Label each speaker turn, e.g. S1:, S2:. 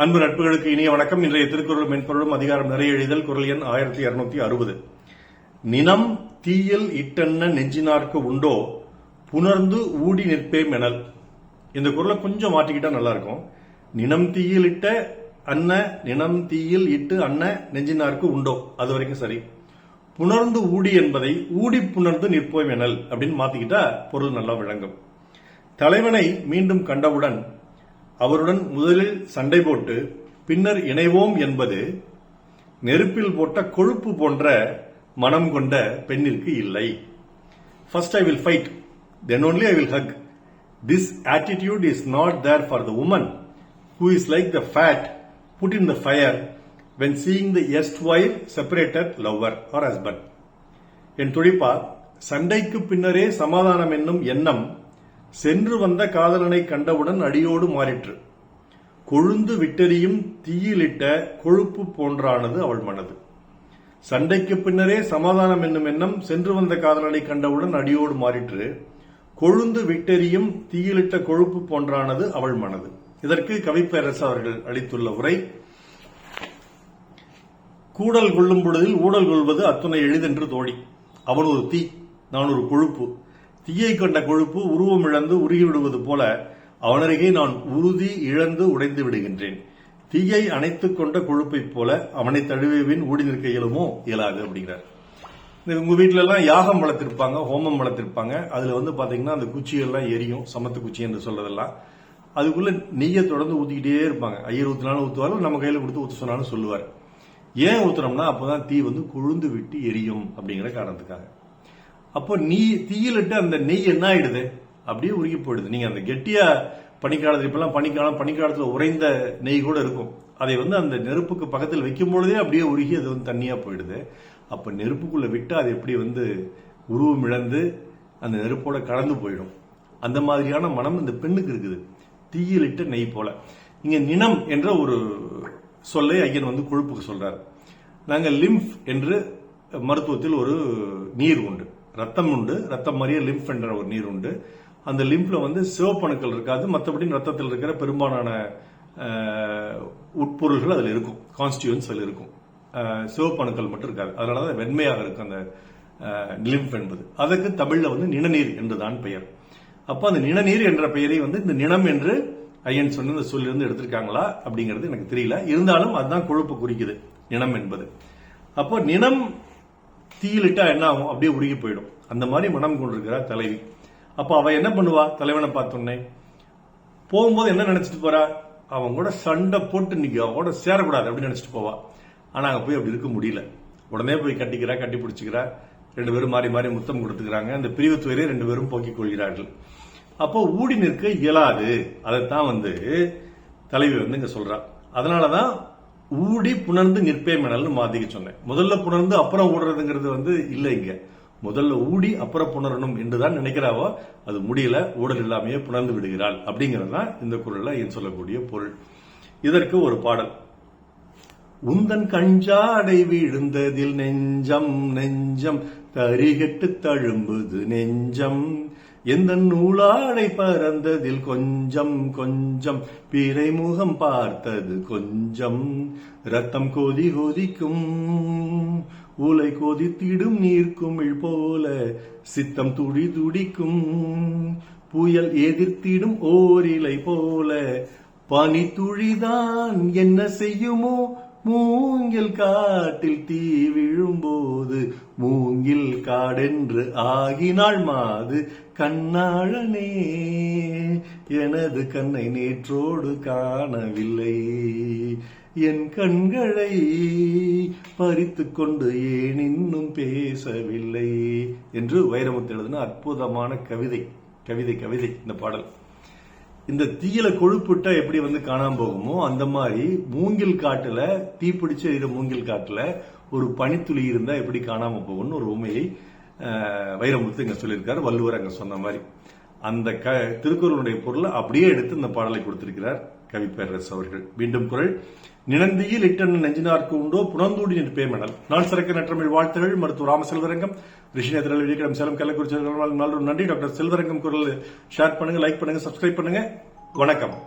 S1: அன்பு நட்புகளுக்கு இனிய வணக்கம். இன்றைய திருக்குறள் மென்பொருளும் அதிகாரம் நிறைய எழுதல் குரல் எண் ஆயிரத்தி இருநூத்தி அறுபது. நினம் தீயில் இட்டென்ன நெஞ்சினார்க்கு உண்டோ புணர்ந்து ஊடி நிற்பே மெனல். இந்த குரலை கொஞ்சம் மாற்றிக்கிட்டா நல்லா இருக்கும் நினம் தீயில் இட்ட அன்ன நினம் தீயில் இட்டு அன்ன நெஞ்சினார்க்கு உண்டோ அது வரைக்கும் சரி. புணர்ந்து ஊடி என்பதை ஊடி புணர்ந்து நிற்போம் எனல் அப்படின்னு மாத்திக்கிட்டா பொருள் நல்லா விளங்கும். தலைவனை மீண்டும் கண்டவுடன் அவருடன் முதலில் சண்டை போட்டு பின்னர் இணைவோம் என்பது நெருப்பில் போட்ட கொழுப்பு போன்ற மனம் கொண்ட பெண்ணிற்கு இல்லை. First I will fight then only I will hug this attitude is not there for the woman who is like the fat put in the fire when seeing the எஸ்ட் while separated lover or husband என் துடிப்பா சண்டைக்கு பின்னரே சமாதானம் என்னும் எண்ணம் சென்று வந்த காதலனை கண்டவுடன் அடியோடு மாறிற்று. கொழுந்து விட்டெறியும் தீயிலிட்ட கொழுப்பு போன்றானது அவள் மனது. சண்டைக்கு பின்னரே சமாதானம் என்னும் எண்ணம் சென்று வந்த காதலனை கண்டவுடன் அடியோடு மாறிற்று. கொழுந்து விட்டெறியும் தீயிலிட்ட கொழுப்பு போன்றானது அவள் மனது. இதற்கு கவிப்பேரசு அவர்கள் அளித்துள்ள உரை கூடல் கொள்ளும் பொழுதில் ஊடல் கொள்வது அத்துணை எளிதென்று தோழி. அவன் ஒரு தீ நான் ஒரு கொழுப்பு. தீயை கொண்ட கொழுப்பு உருவம் இழந்து உருகிவிடுவது போல அவனருகே நான் உறுதி இழந்து உடைந்து விடுகின்றேன். தீயை அணைத்துக் கொண்ட கொழுப்பைப் போல அவனை தழுவேவின் ஊடி நிற்க இயலுமோ இயலாது அப்படிங்கிறார். இந்த உங்க வீட்ல எல்லாம் யாகம் வளர்த்திருப்பாங்க ஹோமம் வளர்த்திருப்பாங்க. அதுல வந்து பாத்தீங்கன்னா அந்த குச்சியெல்லாம் எரியும் சமத்து குச்சி என்று சொல்றதெல்லாம். அதுக்குள்ள நெய்யை தொடர்ந்து ஊத்திக்கிட்டே இருப்பாங்க. ஐயர் ஊத்தினாலும் ஊத்துவாரு நம்ம கையில கொடுத்து ஊத்த சொன்னாலும் சொல்லுவார். ஏன் ஊத்துறோம்னா அப்பதான் தீ வந்து கொழுந்து விட்டு எரியும் அப்படிங்கிற காரணத்துக்காக. அப்போ நீ தீயிலிட்டு அந்த நெய் என்ன ஆயிடுது? அப்படியே உருகி போயிடுது. நீங்க அந்த கெட்டியா பனிக்காலத்தில் இப்பெல்லாம் பனிக்காலம் பனிக்காலத்தில் உறைந்த நெய் கூட இருக்கும். அதை வந்து அந்த நெருப்புக்கு பக்கத்தில் வைக்கும் பொழுதே அப்படியே உருகி அது வந்து தண்ணியாக போயிடுது. அப்போ நெருப்புக்குள்ளே விட்டு அது எப்படி வந்து உருவம் இழந்து அந்த நெருப்போட கலந்து போயிடும். அந்த மாதிரியான மனம் இந்த பெண்ணுக்கு இருக்குது. தீயிலிட்ட நெய் போல. இங்கே நினம் என்ற ஒரு சொல்லை ஐயன் வந்து கொழுப்புக்கு சொல்றாரு. நாங்கள் லிம்ஃப் என்று மருத்துவத்தில் ஒரு நீர் உண்டு. ரத்தம் உண்டு ரத்தம் மாதிரியே லிம்ப் என்ற ஒரு நீர் உண்டு. அந்த லிம்ப்ல வந்து சிவப்பணுக்கள் இருக்காது மற்றபடி ரத்தத்தில் இருக்கிற பெரும்பாலான உட்பொருள்கள் அதில் இருக்கும் கான்ஸ்டியூன்ஸ் அதில் இருக்கும். சிவப்பணுக்கள் மட்டும் இருக்காது. அதனால தான் வெண்மையாக இருக்கும் அந்த லிம்ப் என்பது. அதற்கு தமிழில் வந்து நிணநீர் என்றுதான் பெயர். அப்போ அந்த நிணநீர் என்ற பெயரை வந்து இந்த நிணம் என்று ஐயன் சொன்ன இந்த சொல்லிருந்து எடுத்திருக்காங்களா அப்படிங்கிறது எனக்கு தெரியல. இருந்தாலும் அதுதான் கொழுப்பு குறிக்குது நினம் என்பது. அப்போ நினம் தீயிலிட்டா என்ன ஆகும் அப்படியே உருகி போயிடும். அந்த மாதிரி மனம் கொண்டிருக்கிறார் தலைவி. அப்போ அவ என்ன பண்ணுவா? தலைவனை பார்த்தோன்னே போகும்போது என்ன நினைச்சிட்டு போறா? அவன் கூட சண்டை போட்டு இன்னைக்கு அவன் கூட சேரக்கூடாது அப்படின்னு நினைச்சிட்டு போவா. ஆனா அங்க போய் அப்படி இருக்க முடியல. உடனே போய் கட்டிக்கிறா கட்டி பிடிச்சிக்கிறா. ரெண்டு பேரும் மாறி மாறி முத்தம் கொடுத்துக்கிறாங்க. அந்த பிரிவு துயரை ரெண்டு பேரும் போக்கிக் கொள்கிறார்கள். அப்போ ஊடி நிற்க இயலாது. அதைத்தான் வந்து தலைவி வந்து இங்க சொல்றா. அதனாலதான் ஊடி புணர்ந்து நிற்பே மெனல்னு மாதிரிக்க சொன்னேன். முதல்ல புணர்ந்து அப்புறம் ஓடுறதுங்கிறது வந்து இல்லை இங்க. முதல்ல ஊடி அப்புறம் புணரணும் என்றுதான் நினைக்கிறாவோ அது முடியல ஊடல் இல்லாமையே புணர்ந்து விடுகிறாள் அப்படிங்கிறது தான் இந்த குரல்ல என் சொல்லக்கூடிய பொருள். இதற்கு ஒரு பாடல். உந்தன் கஞ்சாடை விழுந்ததில் நெஞ்சம் நெஞ்சம் தரிகட்டு தழும்புது நெஞ்சம். எந்த நூலாடை பறந்ததில் கொஞ்சம் கொஞ்சம் பிறைமுகம் பார்த்தது கொஞ்சம். ரத்தம் கொதி கொதிக்கும் உலை கொதித்திடும் நீர்க்குமிழ் போல சித்தம் துடி துடிக்கும். புயல் எதிர்த்திடும் ஓரிலை போல பனித்துளிதான் என்ன செய்யுமோ மூங்கில் காட்டில் தீ விழும்போது மூங்கில் காடென்று ஆகினாள் மாது கண்ணாளனே. எனது கண்ணை நேற்றோடு காணவில்லை. என் கண்களை பறித்து கொண்டு ஏன் இன்னும் பேசவில்லை? என்று வைரமுத்து எழுதின அற்புதமான கவிதை கவிதை கவிதை இந்த பாடல். இந்த தீயில கொழுப்புட்டா எப்படி வந்து காணாம போகுமோ அந்த மாதிரி மூங்கில் காட்டுல தீப்பிடிச்ச எரிகிற மூங்கில் காட்டுல ஒரு பனித்துளி இருந்தா எப்படி காணாம போகும்னு ஒரு உண்மையை வைரமுத்து இங்க சொல்லியிருக்காரு. வள்ளுவர் அங்க சொன்ன மாதிரி. அந்த க திருக்குறளுடைய பொருளை அப்படியே எடுத்து இந்த பாடலை கொடுத்திருக்கிறார். கவி அவர்கள். மீண்டும் குரல். நினந்தியில் இட்டன் நெஞ்சினார்க்கு உண்டோ? புனந்தூடி நிற்பே மணல். நான் சிறக்க நற்றமிழ் வாழ்த்துகள். மருத்துவ ராம செல்வரங்கம் ரிஷிநேத்திரல் சேலம் கள்ளக்குறிச்சி நன்றி. டாக்டர் செல்வரங்கம் குரல். ஷேர் பண்ணுங்க லைக் பண்ணுங்க சப்ஸ்கிரைப் பண்ணுங்க. வணக்கம்.